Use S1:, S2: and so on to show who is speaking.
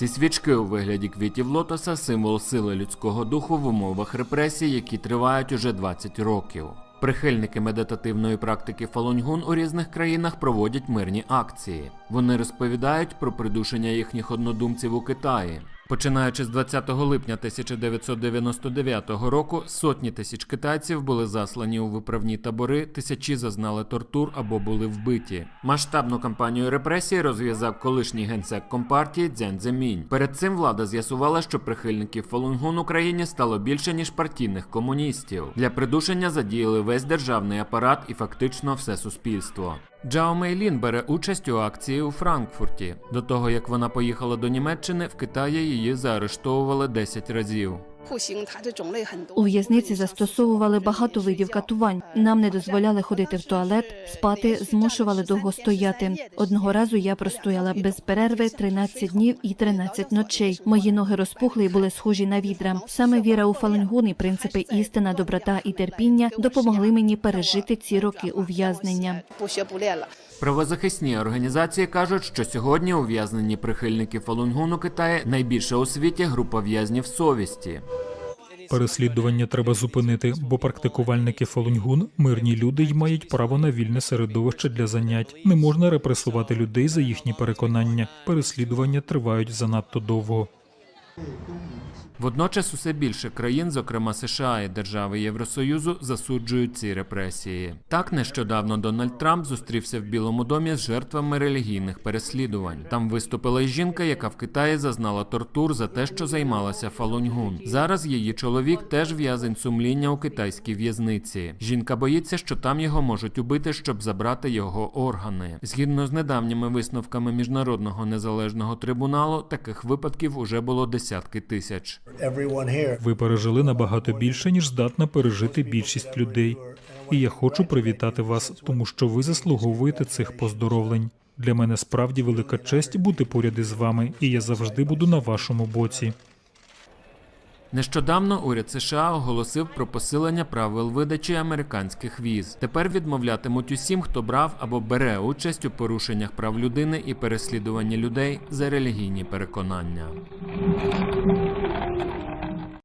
S1: Ці свічки у вигляді квітів лотоса символ сили людського духу в умовах репресій, які тривають уже 20 років. Прихильники медитативної практики Фалуньгун у різних країнах проводять мирні акції. Вони розповідають про придушення їхніх однодумців у Китаї. Починаючи з 20 липня 1999 року, сотні тисяч китайців були заслані у виправні табори, тисячі зазнали тортур або були вбиті. Масштабну кампанію репресій розв'язав колишній генсек компартії Цзян Цземінь. Перед цим влада з'ясувала, що прихильників Фалунгун Україні стало більше ніж партійних комуністів. Для придушення задіяли весь державний апарат і фактично все суспільство. Джао Мейлін бере участь у акції у Франкфурті. До того як вона поїхала до Німеччини, в Китаї її заарештовували 10 разів.
S2: У в'язниці застосовували багато видів катувань. Нам не дозволяли ходити в туалет, спати, змушували довго стояти. Одного разу я простояла без перерви 13 днів і 13 ночей. Мої ноги розпухли і були схожі на відра. Саме віра у фалангун і принципи істина, доброта і терпіння допомогли мені пережити ці роки ув'язнення.
S1: Правозахисні організації кажуть, що сьогодні ув'язнені прихильники фалунгуну Китаю найбільша у світі група в'язнів совісті.
S3: Переслідування треба зупинити, бо практикувальники Фолуньгун, мирні люди й мають право на вільне середовище для занять. Не можна репресувати людей за їхні переконання. Переслідування тривають занадто довго.
S1: Водночас усе більше країн, зокрема США і держави Євросоюзу, засуджують ці репресії. Так нещодавно Дональд Трамп зустрівся в Білому домі з жертвами релігійних переслідувань. Там виступила й жінка, яка в Китаї зазнала тортур за те, що займалася фалуньгун. Зараз її чоловік теж в'язень сумління у китайській в'язниці. Жінка боїться, що там його можуть убити, щоб забрати його органи. Згідно з недавніми висновками міжнародного незалежного трибуналу, таких випадків уже було десятки тисяч.
S3: Ви пережили набагато більше, ніж здатна пережити більшість людей. І я хочу привітати вас, тому що ви заслуговуєте цих поздоровлень. Для мене справді велика честь бути поряд із вами, і я завжди буду на вашому боці.
S1: Нещодавно уряд США оголосив про посилення правил видачі американських віз. Тепер відмовлятимуть усім, хто брав або бере участь у порушеннях прав людини і переслідуванні людей за релігійні переконання.